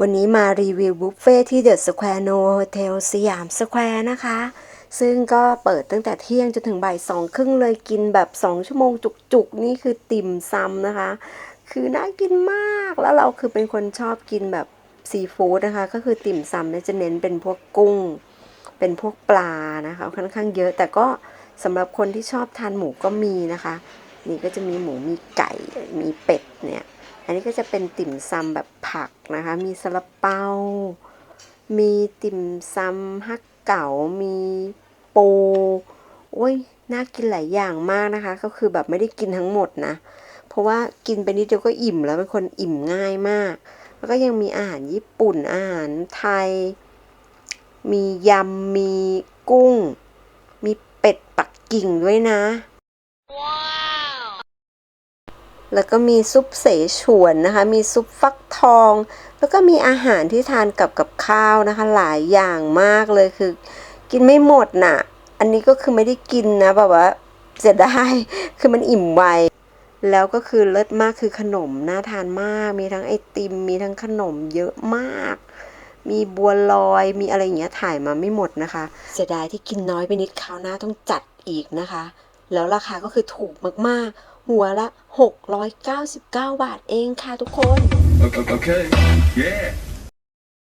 วันนี้มารีวิวบุฟเฟ่ที่เดอะสแควร์โนโฮเทลสยามสแควร์นะคะ ซึ่งก็เปิดตั้งแต่เที่ยงจนถึงบ่ายสองครึ่งเลยกินแบบ 2 ชั่วโมงจุกๆ นี่คือติ่มซำนะคะ คือน่ากินมากแล้วเราคือเป็นคนชอบกินแบบซีฟู้ดนะคะ ก็คือติ่มซำเนี่ยจะเน้นเป็นพวกกุ้ง เป็นพวกปลานะคะค่อนข้างเยอะ แต่ก็สำหรับคนที่ชอบทานหมูก็มีนะคะ นี่ก็จะมีหมูมีไก่มีเป็ดเนี่ย อันนี้ก็จะเป็นติ่มซำแบบผักนะคะ มีซาลาเปา มีติ่มซำฮักเก๋า มีปู โอ้ย น่ากินหลายอย่างมากนะคะ ก็คือแบบไม่ได้กินทั้งหมดนะ เพราะว่ากินไปนิดเดียวก็อิ่มแล้วเป็นคนอิ่มง่ายมาก แล้วก็ยังมีอาหารญี่ปุ่น อาหารไทย มียำ มีกุ้ง มีเป็ดปักกิ่งด้วยนะ แล้วก็มีซุปเสฉวนนะคะ มีซุปฟักทอง แล้วก็มีอาหารที่ทานกับกับข้าวนะคะ หลายอย่างมากเลยคือ กินไม่หมดน่ะ อันนี้ก็คือไม่ได้กินนะแบบว่าเสียดายคือมันอิ่มไวแล้วก็คือเลิศมากคือขนมน่าทานมาก มีทั้งไอติม มีทั้งขนมเยอะมาก มีบัวลอยมีอะไรอย่างเงี้ยถ่ายมาไม่หมดนะคะ เสียดายที่กินน้อยไปนิดคราวหน้าต้องจัดอีกนะคะ แล้วราคาก็คือถูกมากๆ หัวละ 699 บาทเองค่ะทุกคน Okay. Yeah.